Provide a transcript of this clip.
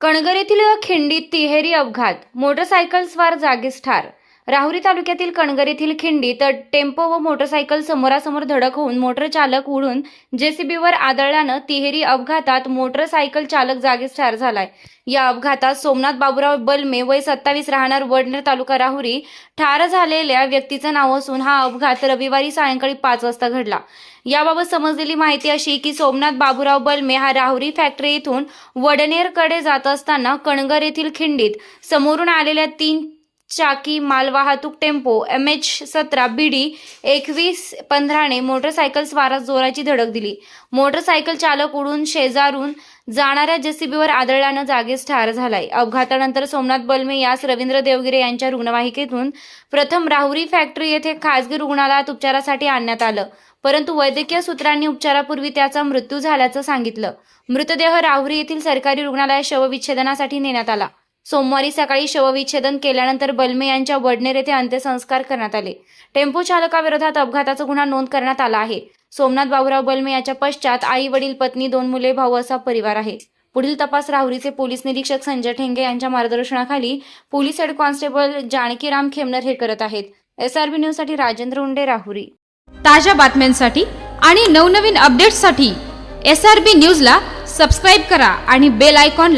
कणगर येथील खिंडीत तिहेरी अपघात मोटरसायकल स्वार जागीच ठार राहुरी तालुक्यातील कणगर येथील खिंडी तर टेम्पो व मोटरसायकल समोरासमोर धडक होऊन मोटर चालक उडून जेसीबीवर आदळल्यानं तिहेरी अपघातात मोटरसायकल चालक जागीच ठार झालाय. या अपघातात सोमनाथ बाबुराव बलमे वय सत्तावीस राहणार वडनेर तालुका राहुरी ठार झालेल्या व्यक्तीचं नाव असून हा अपघात रविवारी सायंकाळी पाच वाजता घडला. याबाबत समजलेली माहिती अशी की सोमनाथ बाबुराव बलमे हा राहुरी फॅक्टरी येथून वडनेरकडे जात असताना कणगर येथील खिंडीत समोरून आलेल्या तीन चाकी मालवाहतूक टेम्पो एम एच सतरा बी डी एकवीस पंधराने मोटरसायकल स्वारास जोराची धडक दिली. मोटरसायकल चालक उडून शेजारून जाणाऱ्या जेसीबीवर आदळल्यानं जागीच ठार झालाय. अपघातानंतर सोमनाथ बलमे यास रवींद्र देवगिरे यांच्या रुग्णवाहिकेतून प्रथम राहुरी फॅक्टरी येथे खासगी रुग्णालयात उपचारासाठी आणण्यात आलं. परंतु वैद्यकीय सूत्रांनी उपचारापूर्वी त्याचा मृत्यू झाल्याचं सांगितलं. मृतदेह राहुरी येथील सरकारी रुग्णालयात शवविच्छेदनासाठी नेण्यात आला. सोमवारी सकाळी शवविच्छेदन केल्यानंतर बलमे यांच्या वडनेर येथे अंत्यसंस्कार करण्यात आले. टेम्पो चालकाविरोधात अपघाताचा गुन्हा नोंद करण्यात आला आहे. सोमनाथ बाबूराव बलमे याच्या पश्चात आई वडील पत्नी दोन मुले भाऊ असा परिवार आहे. पुढील तपास राहुरीचे पोलीस निरीक्षक संजय ठेंगे यांच्या मार्गदर्शनाखाली police head constable Janakiram Khemnar हे करत आहेत. एसआरबी न्यूजसाठी राजेंद्र उंडे राहुरी. ताज्या बातम्यांसाठी आणि नवनवीन अपडेट्ससाठी एस आर बी न्यूजला सबस्क्राईब करा आणि बेल आयकॉनला